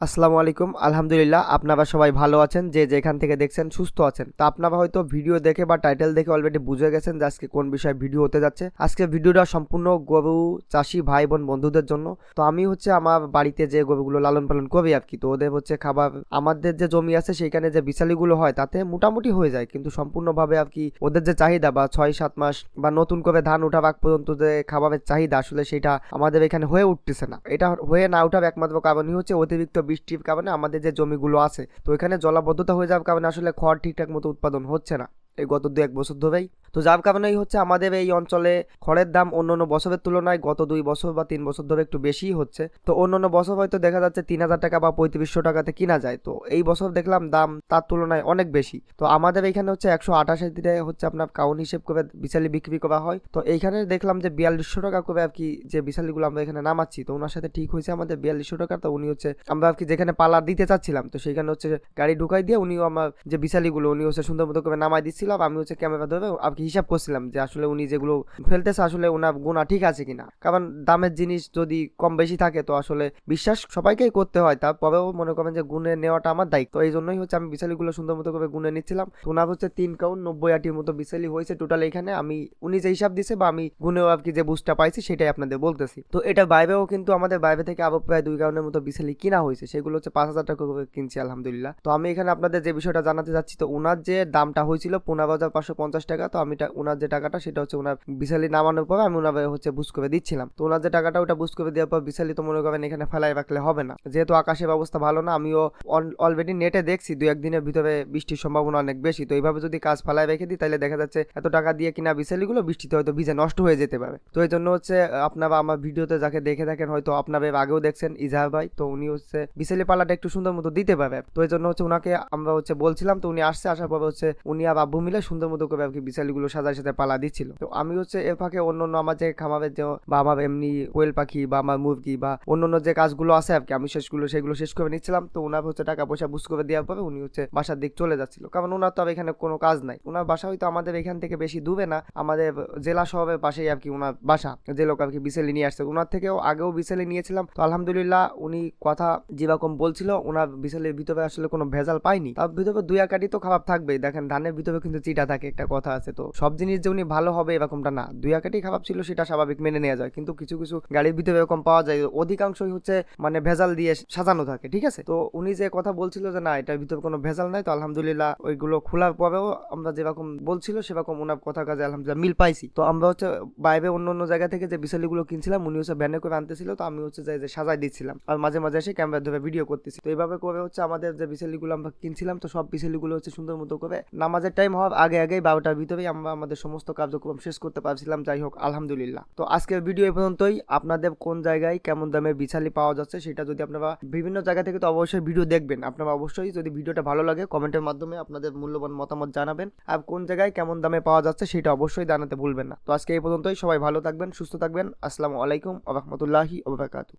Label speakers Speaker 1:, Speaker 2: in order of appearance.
Speaker 1: আসসালামু আলাইকুম। আলহামদুলিল্লাহ আপনারা সবাই ভালো আছেন, যে যেখান থেকে দেখছেন সুস্থ আছেন। তো আপনারা হয়তো ভিডিও দেখে বা টাইটেল দেখে অলরেডি বুঝে গেছেন যে আজকে কোন বিষয়ে ভিডিও হতে যাচ্ছে। আজকে ভিডিওটা সম্পূর্ণ গরু, চাষি, ভাই, বোন, বন্ধুদের জন্য। তো আমি হচ্ছে আমার বাড়িতে যে গরুগুলো লালন পালন করি আর কি, তো ওদের হচ্ছে খাবার, আমাদের যে জমি আছে সেইখানে যে বিশালিগুলো হয় তাতে মোটামুটি হয়ে যায়। কিন্তু সম্পূর্ণভাবে আর কি ওদের যে চাহিদা বা ছয় সাত মাস বা নতুন করে ধান উঠার আগ পর্যন্ত যে খাবারের চাহিদা আসলে সেটা আমাদের এখানে হয়ে উঠতেছে না। এটা হয়ে না উঠার একমাত্র কারণই হচ্ছে অতিরিক্ত বৃষ্টির কারণে আমাদের যে জমিগুলো আছে, তো এখানে জলাবদ্ধতা হয়ে যাওয়ার কারণে আসলে খড় ঠিকঠাক মতো উৎপাদন হচ্ছে না। এই গত দু এক বছর ধরেই তো যার কারণেই হচ্ছে আমাদের এই অঞ্চলে খড়ের দাম অন্য অন্য বছরের তুলনায় গত দুই বছর বা তিন বছর ধরে একটু বেশিই হচ্ছে। তো অন্য অন্য বছর হয়তো দেখা যাচ্ছে তিন হাজার টাকা বা পঁয়ত্রিশশো টাকাতে কিনা যায়। তো এই বছর দেখলাম দাম তার তুলনায় অনেক বেশি। তো আমাদের এখানে হচ্ছে একশো আঠাশি দিনে হচ্ছে আপনার কাউন হিসেব করে বিশালি বিক্রি করা হয়। তো এইখানে দেখলাম যে বিয়াল্লিশশো টাকা করে আর কি যে বিশালিগুলো আমরা এখানে নামাচ্ছি, তো ওনার সাথে ঠিক হয়েছে আমাদের বিয়াল্লিশশো টাকা তো উনি হচ্ছে আমরা আর কি যেখানে পালার দিতে চাচ্ছিলাম, তো সেখানে হচ্ছে গাড়ি ঢুকাই দিয়ে উনিও আমার যে বিশালিগুলো উনি হচ্ছে সুন্দর মতো করে নামাই দিচ্ছিলাম আমি হচ্ছে ক্যামেরা ধরে আর কি হিসাব করছিলাম যে আসলে উনি যেগুলো ফেলতেছে আসলে ওনার গুণা ঠিক আছে কিনা। কারণ দামের জিনিস যদি কম বেশি থাকে তো আসলে বিশ্বাস সবাইকেই করতে হয়। তারপরেও মনে করেন যে গুনে নেওয়াটা আমার দায়িত্ব। এই জন্যই হচ্ছে আমি বিশালিগুলো সুন্দর মতো করে গুনে নিচ্ছিলাম। ওনার হচ্ছে তিন কাউন্ট নব্বই আটির মতো বিশালি হয়েছে টোটাল এখানে। আমি, উনি যে হিসাব দিছে বা আমি গুনেও আর কি যে বুঝটা পাইছি সেটাই আপনাদের বলতেছি। তো এটা বাইরেও কিন্তু আমাদের বাইরে থেকে আবার প্রায় দুই কাউন্টের মতো বিশালি কিনা হয়েছে। সেগুলো হচ্ছে পাঁচ হাজার টাকা করে কিনছি আলহামদুলিল্লাহ। তো আমি এখানে আপনাদের যে বিষয়টা জানাতে যাচ্ছি, তো ওনার যে দামটা হয়েছিল পনেরো হাজার পাঁচশো পঞ্চাশ টাকা, তো আমি ওনার যে টাকাটা সেটা হচ্ছে ওনার বিশালি নামানোর পর আমি ওনার হচ্ছে বুঝ করে দিচ্ছিলাম। তো ওনার যে টাকাটা ওটা বুঝ করে দেওয়ার পর বিশালি তো মনে করেন এখানে ফেলাই রাখলে হবে না। যেহেতু আকাশের অবস্থা ভালো না, আমিও অলরেডি নেটে দেখছি দু একদিনের ভিতরে বৃষ্টির সম্ভাবনা অনেক বেশি। তো এইভাবে যদি কাজ ফেলায় রেখে দিই তাহলে দেখা যাচ্ছে এত টাকা দিয়ে কিনা বিশালিগুলো বৃষ্টিতে হয়তো ভিজে নষ্ট হয়ে যেতে পারে। তো এই জন্য হচ্ছে আপনারা আমার ভিডিওতে যাকে দেখে থাকেন হয়তো আপনারা আগেও দেখছেন ইজাহার ভাই। তো উনি হচ্ছে বিশালি পালাটা একটু সুন্দর মতো দিতে পারে। তো এই জন্য হচ্ছে ওনাকে আমরা হচ্ছে বলছিলাম, তো উনি আসছে, আসার পরে হচ্ছে উনি আর আব্বু মিলে সুন্দর মতো করে আর কি বিশালিগুলো সাজার সাথে পালা দিচ্ছিল। তো আমি হচ্ছে এর ফাঁকে অন্য অন্য আমার যে খামারের যে বা আমার এমনি কোয়েল পাখি বা আমার মুরগি বা অন্য অন্য যে কাজগুলো আছে আর কি, আমি শেষগুলো সেগুলো শেষ করে নিচ্ছিলাম। তো ওনার হচ্ছে টাকা পয়সা বুঝ করে দেওয়ার পরে উনি হচ্ছে বাসার দিক চলে যাচ্ছিল। কারণ ওনার তো আর এখানে কোনো কাজ নাই। ওনার বাসা হয়তো আমাদের এখান থেকে বেশি দূরে না, আমাদের জেলা শহরের পাশেই আর কি ওনার বাসা। যে লোক আর কি বিসেলি নিয়ে আসছে। ওনার থেকেও আগেও বিসেলি নিয়েছিলাম। তো আলহামদুলিল্লাহ উনি কথা যেরকম বলছিল ওনার বিসেলের ভিতরে আসলে কোনো ভেজাল পাইনি। তার ভিতরে দুই একাটি তো খারাপ থাকবেই। দেখেন ধানের ভিতরে কিন্তু চিটা থাকে, একটা কথা আছে। তো সব জিনিস যে উনি ভালো হবে এরকমটা না। দুই একাটি খারাপ ছিল সেটা স্বাভাবিক মেনে নেওয়া যায়। কিন্তু কিছু কিছু গাড়ির ভিতরে এরকম পাওয়া যায়, অধিকাংশই হচ্ছে মানে ভেজাল দিয়ে সাজানো থাকে, ঠিক আছে? তো উনি যে কথা বলছিল যে না, এটার ভিতরে কোনো ভেজাল নাই, তো আলহামদুলিল্লাহ ওইগুলো খোলার পরেও আমরা যেরকম বলছিল, সেরকম ওনার কথা কাজে আলহামদুলিল্লাহ মিল পাইছি। তো আমরা হচ্ছে বাইরে অন্য অন্য জায়গা থেকে যে বিশালিগুলো কিনছিলাম, উনি হচ্ছে ভ্যানে করে আনতেছিল, তো আমি হচ্ছে যে- সাজাই দিচ্ছিলাম। আর মাঝে মাঝে এসে ক্যামেরা ধরে ভিডিও করতেছি। তো এইভাবে করে হচ্ছে আমাদের যে বিশালিগুলো আমরা কিনছিলাম, তো সব বিশালিগুলো হচ্ছে সুন্দর মতো করে নামাজের টাইম হওয়ার আগে আগেই বারোটার ভিতরেই আমরা আমাদের সমস্ত কার্যক্রম শেষ করতে পারছিলাম, যাই হোক, আলহামদুলিল্লাহ। তো আজকের ভিডিও এ পর্যন্তই। আপনাদের কোন জায়গায় কেমন দামে বিছালি পাওয়া যাচ্ছে সেটা যদি আপনারা বিভিন্ন জায়গা থেকে, তো অবশ্যই ভিডিও দেখবেন। আপনারা অবশ্যই যদি ভিডিওটা ভালো লাগে, কমেন্টের মাধ্যমে আপনাদের মূল্যবান মতামত জানাবেন। আর কোন জায়গায় কেমন দামে পাওয়া যাচ্ছে সেটা অবশ্যই জানাতে ভুলবেন না। তো আজকে এই পর্যন্তই। সবাই ভালো থাকবেন, সুস্থ থাকবেন। আসসালামু আলাইকুম আ রহমতুল্লাহি ওবরাকাতু